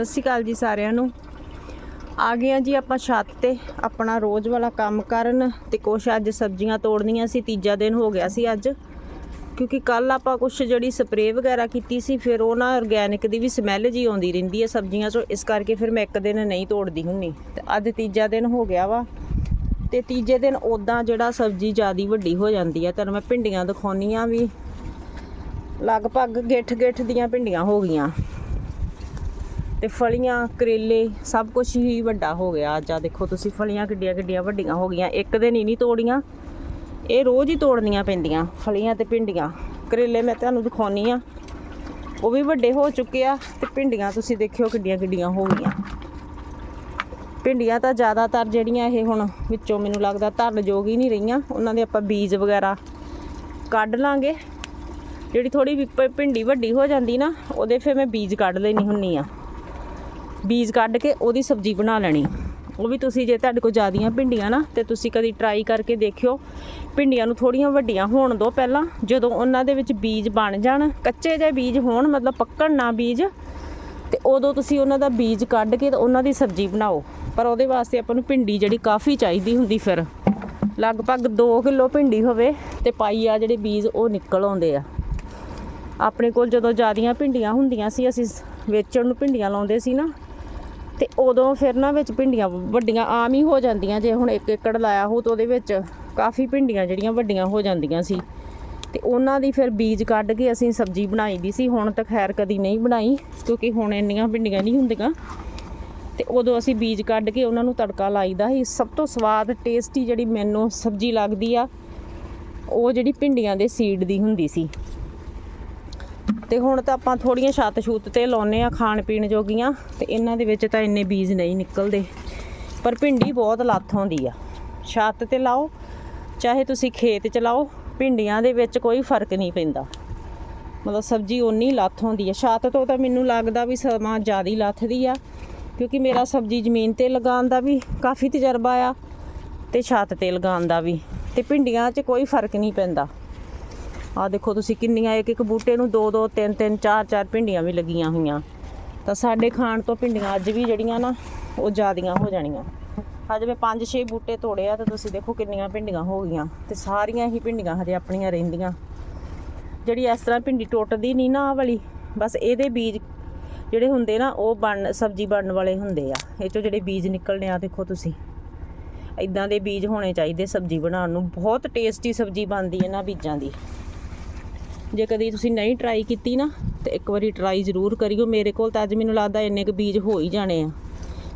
ਸਤਿ ਸ਼੍ਰੀ ਅਕਾਲ ਜੀ ਸਾਰਿਆਂ ਨੂੰ। ਆ ਗਏ ਆ ਜੀ ਆਪਾਂ ਛੱਤ ਤੇ, ਆਪਣਾ ਰੋਜ਼ ਵਾਲਾ ਕੰਮ ਕਰਨ ਤੇ ਕੁਛ ਅੱਜ ਸਬਜ਼ੀਆਂ ਤੋੜਨੀਆਂ ਸੀ, ਤੀਜਾ ਦਿਨ ਹੋ ਗਿਆ ਸੀ ਅੱਜ। ਕਿਉਂਕਿ ਕੱਲ ਆਪਾਂ ਕੁਛ ਜਿਹੜੀ ਸਪਰੇਅ ਵਗੈਰਾ ਕੀਤੀ ਸੀ, ਫਿਰ ਉਹ ਨਾ ਆਰਗੈਨਿਕ ਦੀ ਵੀ ਸਮੈਲ ਜੀ ਆਉਂਦੀ ਰਹਿੰਦੀ ਹੈ ਸਬਜ਼ੀਆਂ 'ਚੋਂ, ਇਸ ਕਰਕੇ ਫਿਰ ਮੈਂ ਇੱਕ ਦਿਨ ਨਹੀਂ ਤੋੜਦੀ ਹੁੰਨੀ ਤੇ ਅੱਜ ਤੀਜਾ ਦਿਨ ਹੋ ਗਿਆ ਵਾ। ਤੇ ਤੀਜੇ ਦਿਨ ਉਦਾਂ ਜਿਹੜਾ ਸਬਜ਼ੀ ਜਿਆਦੀ ਵੱਡੀ ਹੋ ਜਾਂਦੀ ਹੈ ਤੁਹਾਨੂੰ ਮੈਂ ਭਿੰਡੀਆਂ ਦਿਖਾਉਣੀ ਆ ਵੀ, ਲਗਭਗ ਗਿੱਠ ਗਿੱਠ ਦੀਆਂ ਭਿੰਡੀਆਂ ਹੋ ਗਈਆਂ। ਤੇ ਫਲੀਆਂ, ਕਰੇਲੇ, ਸਭ ਕੁਝ ਹੀ ਵੱਡਾ ਹੋ ਗਿਆ ਅੱਜ। ਆ ਦੇਖੋ ਤੁਸੀਂ, ਫਲੀਆਂ ਕਿੱਡੀਆਂ ਕਿੱਡੀਆਂ ਵੱਡੀਆਂ ਹੋ ਗਈਆਂ। ਇੱਕ ਦਿਨ ਹੀ ਨਹੀਂ ਤੋੜੀਆਂ। ਇਹ ਰੋਜ਼ ਹੀ ਤੋੜਨੀਆਂ ਪੈਂਦੀਆਂ, ਫਲੀਆਂ ਤੇ ਭਿੰਡੀਆਂ। ਕਰੇਲੇ ਮੈਂ ਤੁਹਾਨੂੰ ਦਿਖਾਉਣੀ ਆ। ਉਹ ਵੀ ਵੱਡੇ ਹੋ ਚੁੱਕੇ ਆ ਤੇ ਭਿੰਡੀਆਂ ਤੁਸੀਂ ਦੇਖਿਓ ਕਿੱਡੀਆਂ ਕਿੱਡੀਆਂ ਹੋ ਗਈਆਂ। ਭਿੰਡੀਆਂ ਤਾਂ ਜ਼ਿਆਦਾਤਰ ਜਿਹੜੀਆਂ ਇਹ ਹੁਣ ਵਿੱਚੋਂ ਮੈਨੂੰ ਲੱਗਦਾ ਧਰਨ ਜੋਗ ਹੀ ਨਹੀਂ ਰਹੀਆਂ। ਉਹਨਾਂ ਦੇ ਆਪਾਂ ਬੀਜ ਵਗੈਰਾ ਕੱਢ ਲਾਂਗੇ। ਜਿਹੜੀ ਥੋੜੀ ਭਿੰਡੀ ਵੱਡੀ ਹੋ ਜਾਂਦੀ ਨਾ, ਉਹਦੇ ਫਿਰ ਮੈਂ ਬੀਜ ਕੱਢ ਲੈਣੀ ਹੁੰਨੀ ਆ। ਬੀਜ ਕੱਢ ਕੇ ਉਹਦੀ ਸਬਜ਼ੀ ਬਣਾ ਲੈਣੀ। ਉਹ ਵੀ ਤੁਸੀਂ ਜੇ ਤੁਹਾਡੇ ਕੋਲ ਜ਼ਿਆਦੀਆਂ ਭਿੰਡੀਆਂ ਨਾ, ਤੇ ਤੁਸੀਂ ਕਦੀ ਟਰਾਈ ਕਰਕੇ ਦੇਖਿਓ। ਭਿੰਡੀਆਂ ਨੂੰ ਥੋੜੀਆਂ ਵੱਡੀਆਂ ਹੋਣ ਦਿਓ ਪਹਿਲਾਂ, ਜਦੋਂ ਉਹਨਾਂ ਦੇ ਵਿੱਚ ਬੀਜ ਬਣ ਜਾਣ। ਕੱਚੇ ਜਿਹੇ ਬੀਜ ਹੋਣ, ਮਤਲਬ ਪੱਕਣ ਨਾ ਬੀਜ। ਤੇ ਉਦੋਂ ਤੁਸੀਂ ਉਹਨਾਂ ਦਾ ਬੀਜ ਕੱਢ ਕੇ ਤੇ ਉਹਨਾਂ ਦੀ ਸਬਜ਼ੀ ਬਣਾਓ। ਪਰ ਉਹਦੇ ਵਾਸਤੇ ਆਪਾਂ ਨੂੰ ਭਿੰਡੀ ਜਿਹੜੀ ਕਾਫੀ ਚਾਹੀਦੀ ਹੁੰਦੀ ਫਿਰ। ਲਗਭਗ 2 ਕਿਲੋ ਭਿੰਡੀ ਹੋਵੇ ਤੇ ਪਾਈ ਆ ਜਿਹੜੇ ਬੀਜ, ਉਹ ਨਿਕਲ ਆਉਂਦੇ ਆ। ਆਪਣੇ ਕੋਲ ਜਦੋਂ ਜ਼ਿਆਦੀਆਂ ਭਿੰਡੀਆਂ ਹੁੰਦੀਆਂ ਸੀ, ਅਸੀਂ ਵੇਚਣ ਨੂੰ ਭਿੰਡੀਆਂ ਲਾਉਂਦੇ ਸੀ ਨਾ ਤੇ ਉਦੋਂ ਫਿਰ ਨਾ ਵਿੱਚ ਭਿੰਡੀਆਂ ਵੱਡੀਆਂ ਆਮ ਹੀ ਹੋ ਜਾਂਦੀਆਂ, ਜੇ ਹੁਣ ਇੱਕ ਏਕੜ ਲਾਇਆ ਹੋ ਤਾਂ ਉਹਦੇ ਵਿੱਚ ਕਾਫੀ ਭਿੰਡੀਆਂ ਜਿਹੜੀਆਂ ਵੱਡੀਆਂ ਹੋ ਜਾਂਦੀਆਂ ਸੀ। ਤੇ ਉਹਨਾਂ ਦੀ ਫਿਰ ਬੀਜ ਕੱਢ ਕੇ ਅਸੀਂ ਸਬਜ਼ੀ ਬਣਾਈ ਦੀ ਸੀ, ਹੁਣ ਤਾਂ ਖੈਰ ਕਦੀ ਨਹੀਂ ਬਣਾਈ, ਕਿਉਂਕਿ ਹੁਣ ਇੰਨੀਆਂ ਭਿੰਡੀਆਂ ਨਹੀਂ ਹੁੰਦੀਆਂ। ਤੇ ਉਦੋਂ ਅਸੀਂ ਬੀਜ ਕੱਢ ਕੇ ਉਹਨਾਂ ਨੂੰ ਤੜਕਾ ਲਾਈਦਾ ਸੀ। ਸਭ ਤੋਂ ਸਵਾਦ, ਟੇਸਟੀ ਜਿਹੜੀ ਮੈਨੂੰ ਸਬਜ਼ੀ ਲੱਗਦੀ ਆ, ਉਹ ਜਿਹੜੀ ਭਿੰਡੀਆਂ ਦੇ ਸੀਡ ਦੀ ਹੁੰਦੀ ਸੀ। ਤੇ ਹੁਣ ਤਾਂ ਆਪਾਂ ਥੋੜੀਆਂ ਛੱਤ ਛੂਤ ਤੇ ਲਾਉਨੇ ਆ ਖਾਣ ਪੀਣ ਜੋਗੀਆਂ ਤੇ ਇਹਨਾਂ ਦੇ ਵਿੱਚ ਤਾਂ ਇੰਨੇ ਬੀਜ ਨਹੀਂ ਨਿਕਲਦੇ। ਪਰ ਭਿੰਡੀ ਬਹੁਤ ਲੱਥ ਹੁੰਦੀ ਆ। ਛੱਤ ਤੇ ਲਾਓ, ਚਾਹੇ ਤੁਸੀਂ ਖੇਤ ਚ ਲਾਓ, ਭਿੰਡੀਆਂ ਦੇ ਵਿੱਚ ਕੋਈ ਫ਼ਰਕ ਨਹੀਂ ਪੈਂਦਾ। ਮਤਲਬ ਸਬਜ਼ੀ ਓਨੀ ਲੱਥ ਹੁੰਦੀ ਆ। ਛੱਤ ਤੋਂ ਤਾਂ ਮੈਨੂੰ ਲੱਗਦਾ ਵੀ ਸਮਾਂ ਜ਼ਿਆਦੀ ਲੱਥਦੀ ਆ, ਕਿਉਂਕਿ ਮੇਰਾ ਸਬਜ਼ੀ ਜ਼ਮੀਨ ਤੇ ਲਗਾਉਣ ਦਾ ਵੀ ਕਾਫੀ ਤਜਰਬਾ ਆ ਤੇ ਛੱਤ ਤੇ ਲਗਾਉਣ ਦਾ ਵੀ। ਤੇ ਭਿੰਡੀਆਂ 'ਚ ਕੋਈ ਫ਼ਰਕ ਨਹੀਂ ਪੈਂਦਾ। ਆ ਦੇਖੋ ਤੁਸੀਂ ਕਿੰਨੀਆਂ, ਇੱਕ ਇੱਕ ਬੂਟੇ ਨੂੰ ਦੋ ਦੋ, ਤਿੰਨ ਤਿੰਨ, ਚਾਰ ਚਾਰ ਭਿੰਡੀਆਂ ਵੀ ਲੱਗੀਆਂ ਹੋਈਆਂ। ਤਾਂ ਸਾਡੇ ਖਾਣ ਤੋਂ ਭਿੰਡੀਆਂ ਅੱਜ ਵੀ ਜਿਹੜੀਆਂ ਨਾ, ਉਹ ਜ਼ਿਆਦੀਆਂ ਹੋ ਜਾਣੀਆਂ। ਅੱਜ ਮੈਂ ਪੰਜ, ਛੇ ਬੂਟੇ ਤੋੜੇ ਆ, ਤਾਂ ਤੁਸੀਂ ਦੇਖੋ ਕਿੰਨੀਆਂ ਭਿੰਡੀਆਂ ਹੋ ਗਈਆਂ। ਤੇ ਸਾਰੀਆਂ ਹੀ ਭਿੰਡੀਆਂ ਹਜੇ ਆਪਣੀਆਂ ਰਹਿੰਦੀਆਂ। ਜਿਹੜੀ ਇਸ ਤਰ੍ਹਾਂ ਭਿੰਡੀ ਟੁੱਟਦੀ ਨਹੀਂ ਨਾ ਆਹ ਵਾਲੀ, ਬਸ ਇਹਦੇ ਬੀਜ ਜਿਹੜੇ ਹੁੰਦੇ ਨਾ, ਉਹ ਬਣ ਸਬਜ਼ੀ ਬਣਨ ਵਾਲੇ ਹੁੰਦੇ ਆ। ਇਹ ਚੋਂ ਜਿਹੜੇ ਬੀਜ ਨਿਕਲਣੇ ਆ, ਦੇਖੋ ਤੁਸੀਂ। ਇਦਾਂ ਦੇ ਬੀਜ ਹੋਣੇ ਚਾਹੀਦੇ ਸਬਜ਼ੀ ਬਣਾਉਣ ਨੂੰ। ਬਹੁਤ ਟੇਸਟੀ ਸਬਜ਼ੀ ਬਣਦੀ ਇਹਨਾਂ ਬੀਜਾਂ ਦੀ। ਜੇ ਕਦੀ ਤੁਸੀਂ ਨਹੀਂ ਟਰਾਈ ਕੀਤੀ ਨਾ, ਤੇ ਇੱਕ ਵਾਰੀ ਟਰਾਈ ਜ਼ਰੂਰ ਕਰਿਓ। ਮੇਰੇ ਕੋਲ ਤਾਂ ਅੱਜ ਮੈਨੂੰ ਲੱਗਦਾ ਇੰਨੇ ਕੁ ਬੀਜ ਹੋ ਹੀ ਜਾਣੇ ਆ,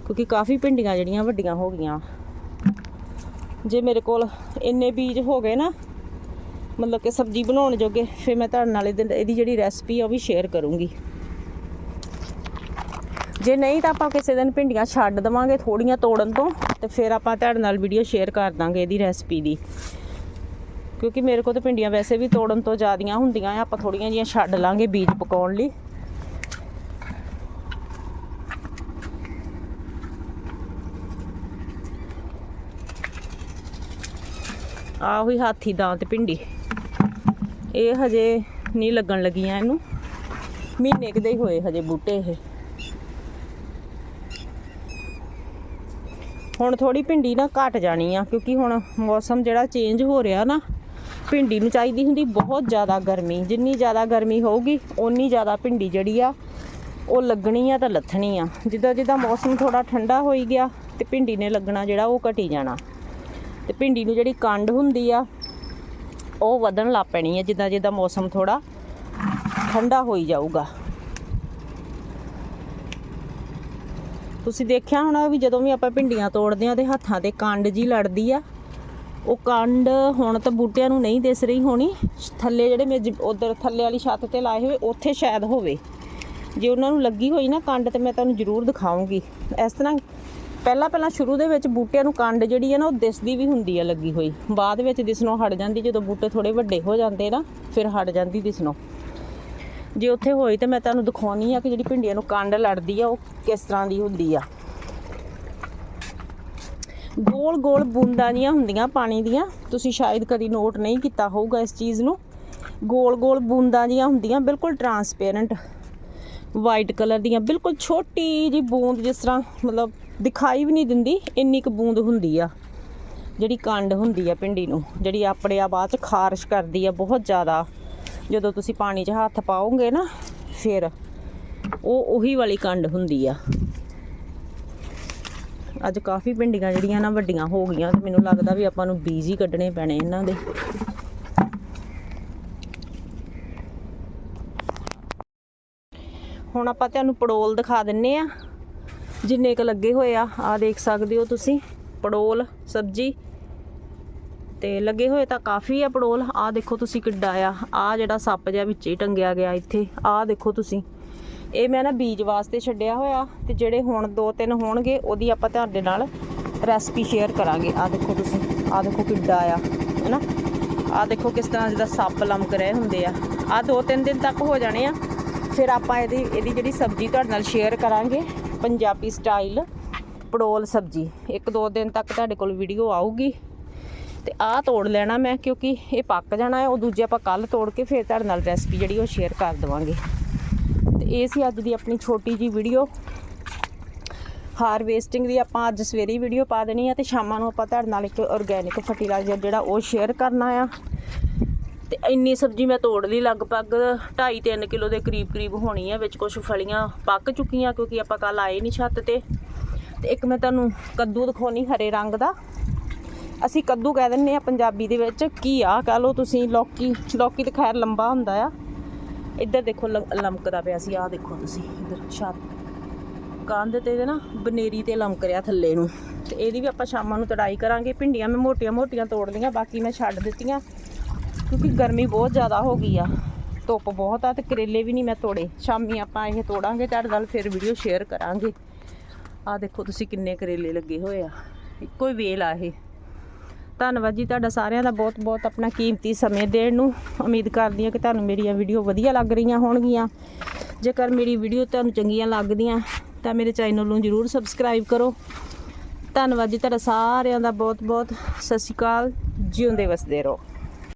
ਕਿਉਂਕਿ ਕਾਫੀ ਭਿੰਡੀਆਂ ਜਿਹੜੀਆਂ ਵੱਡੀਆਂ ਹੋ ਗਈਆਂ। ਜੇ ਮੇਰੇ ਕੋਲ ਇੰਨੇ ਬੀਜ ਹੋ ਗਏ ਨਾ, ਮਤਲਬ ਕਿ ਸਬਜ਼ੀ ਬਣਾਉਣ ਜੋਗੇ, ਫਿਰ ਮੈਂ ਤੁਹਾਡੇ ਨਾਲ ਇਹਦੇ- ਇਹਦੀ ਜਿਹੜੀ ਰੈਸਪੀ ਆ ਉਹ ਵੀ ਸ਼ੇਅਰ ਕਰੂੰਗੀ। ਜੇ ਨਹੀਂ ਤਾਂ ਆਪਾਂ ਕਿਸੇ ਦਿਨ ਭਿੰਡੀਆਂ ਛੱਡ ਦਵਾਂਗੇ ਥੋੜੀਆਂ ਤੋੜਨ ਤੋਂ, ਤੇ ਫਿਰ ਆਪਾਂ ਤੁਹਾਡੇ ਨਾਲ ਵੀਡੀਓ ਸ਼ੇਅਰ ਕਰ ਦਾਂਗੇ ਇਹਦੀ ਰੈਸਪੀ ਦੀ। ਕਿਉਂਕਿ ਮੇਰੇ ਕੋਲ ਤਾਂ ਭਿੰਡੀਆਂ ਵੈਸੇ ਵੀ ਤੋੜਨ ਤੋਂ ਜ਼ਿਆਦੀਆਂ ਹੁੰਦੀਆਂ ਆ, ਆਪਾਂ ਥੋੜੀਆਂ ਜੀਆਂ ਛੱਡ ਲਾਂਗੇ ਬੀਜ ਪਕਾਉਣ ਲਈ। ਆ ਹੋਈ ਹਾਥੀ ਦਾਂਤ ਭਿੰਡੀ। ਇਹ ਹਜੇ ਨਹੀਂ ਲੱਗਣ ਲੱਗੀਆਂ ਇਹਨੂੰ। ਮਹੀਨੇ ਕੁ ਹੀ ਹੋਏ ਹਜੇ ਬੂਟੇ ਇਹ। ਹੁਣ ਥੋੜੀ ਭਿੰਡੀ ਨਾ ਘਟ ਜਾਣੀ ਆ, ਕਿਉਂਕਿ ਹੁਣ ਮੌਸਮ ਜਿਹੜਾ ਚੇਂਜ ਹੋ ਰਿਹਾ ਨਾ ਭਿੰਡੀ ਨੂੰ ਚਾਹੀਦੀ ਹੁੰਦੀ, ਬਹੁਤ ਜ਼ਿਆਦਾ ਗਰਮੀ, ਜਿੰਨੀ ਜ਼ਿਆਦਾ ਗਰਮੀ ਹੋਊਗੀ, ਓਨੀ ਜ਼ਿਆਦਾ ਭਿੰਡੀ ਜਿਹੜੀ ਆ, ਉਹ ਲੱਗਣੀ ਆ ਤਾਂ ਲੱਥਣੀ ਆ। ਜਿੱਦਾਂ ਜਿੱਦਾਂ ਮੌਸਮ ਥੋੜਾ ਠੰਡਾ ਹੋਈ ਗਿਆ ਤੇ ਭਿੰਡੀ ਨੇ ਲੱਗਣਾ ਜਿਹੜਾ, ਉਹ ਘਟੀ ਜਾਣਾ। ਤੇ ਭਿੰਡੀ ਨੂੰ ਜਿਹੜੀ ਕੰਡ ਹੁੰਦੀ ਆ, ਉਹ ਵਧਣ ਲੱਗ ਪੈਣੀ ਆ, ਜਿੱਦਾਂ ਜਿੱਦਾਂ ਮੌਸਮ ਥੋੜਾ ਠੰਡਾ ਹੋਈ ਜਾਊਗਾ। ਤੁਸੀਂ ਦੇਖਿਆ ਹੋਣਾ ਵੀ ਜਦੋਂ ਵੀ ਆਪਾਂ ਭਿੰਡੀਆਂ ਤੋੜਦੇ ਆ ਤੇ ਹੱਥਾਂ ਤੇ ਕੰਡ ਜੀ ਲੜਦੀ ਆ ਉਹ ਕੰਡ ਹੁਣ ਤਾਂ ਬੂਟਿਆਂ ਨੂੰ ਨਹੀਂ ਦਿਸ ਰਹੀ ਹੋਣੀ। ਥੱਲੇ ਜਿਹੜੇ ਮੈਂ ਉਧਰ ਥੱਲੇ ਵਾਲੀ ਛੱਤ ਤੇ ਲਾਏ ਹੋਏ, ਉੱਥੇ ਸ਼ਾਇਦ ਹੋਵੇ। ਜੇ ਉਹਨਾਂ ਨੂੰ ਲੱਗੀ ਹੋਈ ਨਾ ਕੰਡ ਤੇ ਮੈਂ ਤੁਹਾਨੂੰ ਜ਼ਰੂਰ ਦਿਖਾਉਂਗੀ। ਇਸ ਤਰ੍ਹਾਂ ਪਹਿਲਾਂ ਪਹਿਲਾਂ ਸ਼ੁਰੂ ਦੇ ਵਿੱਚ ਬੂਟਿਆਂ ਨੂੰ ਕੰਡ ਜਿਹੜੀ ਹੈ ਨਾ, ਉਹ ਦਿਸਦੀ ਵੀ ਹੁੰਦੀ ਹੈ ਲੱਗੀ ਹੋਈ। ਬਾਅਦ ਵਿੱਚ ਦਿਸਣੋਂ ਹਟ ਜਾਂਦੀ, ਜਦੋਂ ਬੂਟੇ ਥੋੜੇ ਵੱਡੇ ਹੋ ਜਾਂਦੇ ਨਾ, ਫਿਰ ਹਟ ਜਾਂਦੀ ਦਿਸਣੋਂ। ਜੇ ਉੱਥੇ ਹੋਈ ਤੇ ਮੈਂ ਤੁਹਾਨੂੰ ਦਿਖਾਉਣੀ ਆ ਕਿ ਜਿਹੜੀ ਭਿੰਡੀਆਂ ਨੂੰ ਕੰਡ ਲੜਦੀ ਆ, ਉਹ ਕਿਸ ਤਰ੍ਹਾਂ ਦੀ ਹੁੰਦੀ ਆ। ਗੋਲ ਗੋਲ ਬੂੰਦਾਂ ਜੀਆਂ ਹੁੰਦੀਆਂ ਪਾਣੀ ਦੀਆਂ। ਤੁਸੀਂ ਸ਼ਾਇਦ ਕਦੀ ਨੋਟ ਨਹੀਂ ਕੀਤਾ ਹੋਊਗਾ ਇਸ ਚੀਜ਼ ਨੂੰ। ਗੋਲ ਗੋਲ ਬੂੰਦਾਂ ਜੀਆਂ ਹੁੰਦੀਆਂ, ਬਿਲਕੁਲ ਟਰਾਂਸਪੇਰੈਂਟ ਵਾਈਟ ਕਲਰ ਦੀਆਂ। ਬਿਲਕੁਲ ਛੋਟੀ ਜੀ ਬੂੰਦ ਜਿਸ ਤਰ੍ਹਾਂ ਮਤਲਬ ਦਿਖਾਈ ਵੀ ਨਹੀਂ ਦਿੰਦੀ, ਇੰਨੀ ਕੁ ਬੂੰਦ ਹੁੰਦੀ ਆ। ਜਿਹੜੀ ਕੰਡ ਹੁੰਦੀ ਆ ਪਿੰਡੀ ਨੂੰ, ਜਿਹੜੀ ਆਪਣੇ ਆ ਬਾਅਦ ਚ ਖਾਰਸ਼ ਕਰਦੀ ਆ ਬਹੁਤ ਜ਼ਿਆਦਾ। ਜਦੋਂ ਤੁਸੀਂ ਪਾਣੀ 'ਚ ਹੱਥ ਪਾਓਗੇ ਨਾ, ਫਿਰ ਉਹ ਉਹੀ ਵਾਲੀ ਕੰਡ ਹੁੰਦੀ ਆ। ਅੱਜ ਕਾਫੀ ਭਿੰਡੀਆਂ ਜਿਹੜੀਆਂ ਨਾ ਵੱਡੀਆਂ ਹੋ ਗਈਆਂ ਤੇ ਮੈਨੂੰ ਲੱਗਦਾ ਵੀ ਆਪਾਂ ਨੂੰ ਬੀਜ ਹੀ ਕੱਢਣੇ ਪੈਣੇ ਇਹਨਾਂ ਦੇ। ਹੁਣ ਆਪਾਂ ਤੁਹਾਨੂੰ ਪੜੋਲ ਦਿਖਾ ਦਿੰਨੇ ਆ। ਜਿੰਨੇ ਕ ਲੱਗੇ ਹੋਏ ਆ ਆ ਦੇਖ ਸਕਦੇ ਹੋ ਤੁਸੀਂ, ਪੜੋਲ, ਸਬਜੀ। ਤੇ ਲੱਗੇ ਹੋਏ ਤਾਂ ਕਾਫੀ ਆ ਪੜੋਲ। ਆ ਦੇਖੋ ਤੁਸੀਂ ਕਿੱਡਾ ਆ। ਆ ਜਿਹੜਾ ਸੱਪ ਜਿਹਾ ਵਿੱਚ ਹੀ ਟੰਗਿਆ ਗਿਆ ਇੱਥੇ। ਆ ਦੇਖੋ ਤੁਸੀਂ। ਇਹ ਮੈਂ ਨਾ ਬੀਜ ਵਾਸਤੇ ਛੱਡਿਆ ਹੋਇਆ ਤੇ ਜਿਹੜੇ ਹੁਣ ਦੋ ਤਿੰਨ ਹੋਣਗੇ, ਉਹਦੀ ਆਪਾਂ ਤੁਹਾਡੇ ਨਾਲ ਰੈਸਪੀ ਸ਼ੇਅਰ ਕਰਾਂਗੇ। ਆ ਦੇਖੋ ਤੁਸੀਂ ਆ ਦੇਖੋ ਕਿੱਡਾ ਆ, ਹੈਨਾ? ਆ ਦੇਖੋ ਕਿਸ ਤਰ੍ਹਾਂ ਜਿਹਦਾ ਸੱਪ ਲਮਕ ਰਹੇ ਹੁੰਦੇ ਆ। ਆ ਦੋ ਤਿੰਨ ਦਿਨ ਤੱਕ ਹੋ ਜਾਣੇ ਆ। ਫਿਰ ਆਪਾਂ ਇਹਦੀ ਇਹਦੀ ਜਿਹੜੀ ਸਬਜ਼ੀ ਤੁਹਾਡੇ ਨਾਲ ਸ਼ੇਅਰ ਕਰਾਂਗੇ, ਪੰਜਾਬੀ ਸਟਾਈਲ ਪੜੋਲ ਸਬਜ਼ੀ। ਇੱਕ ਦੋ ਦਿਨ ਤੱਕ ਤੁਹਾਡੇ ਕੋਲ ਵੀਡੀਓ ਆਊਗੀ। ਤੇ ਆਹ ਤੋੜ ਲੈਣਾ ਮੈਂ, ਕਿਉਂਕਿ ਇਹ ਪੱਕ ਜਾਣਾ ਹੈ ਉਹ ਦੂਜੇ ਆਪਾਂ ਕੱਲ ਤੋੜ ਕੇ ਫਿਰ ਤੁਹਾਡੇ ਨਾਲ ਰੈਸਪੀ ਜਿਹੜੀ ਉਹ ਸ਼ੇਅਰ ਕਰ ਦੇਵਾਂਗੇ। ਤੇ ਇਹ ਸੀ ਅੱਜ ਦੀ ਆਪਣੀ ਛੋਟੀ ਜੀ ਵੀਡੀਓ ਹਾਰਵੈਸਟਿੰਗ ਦੀ ਆਪਾਂ ਅੱਜ ਸਵੇਰੇ ਵੀਡੀਓ ਪਾ ਦੇਣੀ ਆ ਤੇ ਸ਼ਾਮਾਂ ਨੂੰ ਆਪਾਂ ਤੁਹਾਡੇ ਨਾਲ ਇੱਕ ਆਰਗੈਨਿਕ ਫਰਟੀਲਾਈਜ਼ਰ ਜਿਹੜਾ ਉਹ ਸ਼ੇਅਰ ਕਰਨਾ ਆ। ਤੇ ਇੰਨੀ ਸਬਜ਼ੀ ਮੈਂ ਤੋੜ ਲਈ, ਲਗਭਗ 2.5-3 ਕਿਲੋ ਦੇ ਕਰੀਬ ਕਰੀਬ ਹੋਣੀ ਆ, ਵਿੱਚ ਕੁਝ ਫਲੀਆਂ ਪੱਕ ਚੁੱਕੀਆਂ ਕਿਉਂਕਿ ਆਪਾਂ ਕੱਲ ਆਏ ਨਹੀਂ ਛੱਤ ਤੇ। ਤੇ ਇੱਕ ਮੈਂ ਤੁਹਾਨੂੰ ਕੱਦੂ ਦਿਖਾਉਣੀ ਹਰੇ ਰੰਗ ਦਾ। ਅਸੀਂ ਕੱਦੂ ਕਹਿ ਦਿੰਨੇ ਆ ਪੰਜਾਬੀ ਦੇ ਵਿੱਚ, ਕੀ ਆ, ਕਹ ਲਓ ਤੁਸੀਂ, ਲੌਕੀ ਲੌਕੀ ਤਾਂ ਖੈਰ ਲੰਬਾ ਹੁੰਦਾ ਆ। ਇੱਧਰ ਦੇਖੋ ਲੰ- ਲਮਕਦਾ ਪਿਆ ਸੀ, ਆਹ ਦੇਖੋ ਤੁਸੀਂ, ਇੱਧਰ ਛੱਤ। ਕੰਧ ਤੇ ਇਹਦੇ ਨਾ ਬਨੇਰੀ ਤੇ ਲਮਕ ਰਿਹਾ ਥੱਲੇ ਨੂੰ। ਤੇ ਇਹਦੀ ਵੀ ਆਪਾਂ ਸ਼ਾਮਾਂ ਨੂੰ ਤੜਾਈ ਕਰਾਂਗੇ। ਭਿੰਡੀਆਂ ਮੈਂ ਮੋਟੀਆਂ ਮੋਟੀਆਂ ਤੋੜ ਲਈਆਂ, ਬਾਕੀ ਮੈਂ ਛੱਡ ਦਿੱਤੀਆਂ। ਕਿਉਂਕਿ ਗਰਮੀ ਬਹੁਤ ਜ਼ਿਆਦਾ ਹੋ ਗਈ ਆ। ਧੁੱਪ ਬਹੁਤ ਆ ਤੇ ਕਰੇਲੇ ਵੀ ਨਹੀਂ ਮੈਂ ਤੋੜੇ। ਸ਼ਾਮੀ ਆਪਾਂ ਇਹ ਤੋੜਾਂਗੇ, ਤੁਹਾਡੇ ਨਾਲ ਫਿਰ ਵੀਡੀਓ ਸ਼ੇਅਰ ਕਰਾਂਗੇ। ਆ ਦੇਖੋ ਤੁਸੀਂ ਕਿੰਨੇ ਕਰੇਲੇ ਲੱਗੇ ਹੋਏ ਆ। ਇੱਕੋ ਹੀ ਵੇਲ ਆ ਇਹ। ਧੰਨਵਾਦ ਜੀ ਤੁਹਾਡਾ ਸਾਰਿਆਂ ਦਾ ਬਹੁਤ ਬਹੁਤ ਆਪਣਾ ਕੀਮਤੀ ਸਮੇਂ ਦੇਣ ਨੂੰ। ਉਮੀਦ ਕਰਦੀ ਹਾਂ ਕਿ ਤੁਹਾਨੂੰ ਮੇਰੀਆਂ ਵੀਡੀਓ ਵਧੀਆ ਲੱਗ ਰਹੀਆਂ ਹੋਣਗੀਆਂ। ਜੇਕਰ ਮੇਰੀ ਵੀਡੀਓ ਤੁਹਾਨੂੰ ਚੰਗੀਆਂ ਲੱਗਦੀਆਂ, ਤਾਂ ਮੇਰੇ ਚੈਨਲ ਨੂੰ ਜਰੂਰ ਸਬਸਕ੍ਰਾਈਬ ਕਰੋ। ਧੰਨਵਾਦ ਜੀ ਤੁਹਾਡਾ ਸਾਰਿਆਂ ਦਾ ਬਹੁਤ ਬਹੁਤ। ਸਤਿ ਸ਼੍ਰੀ ਅਕਾਲ, ਜਿਉਂਦੇ ਵਸਦੇ ਰਹੋ।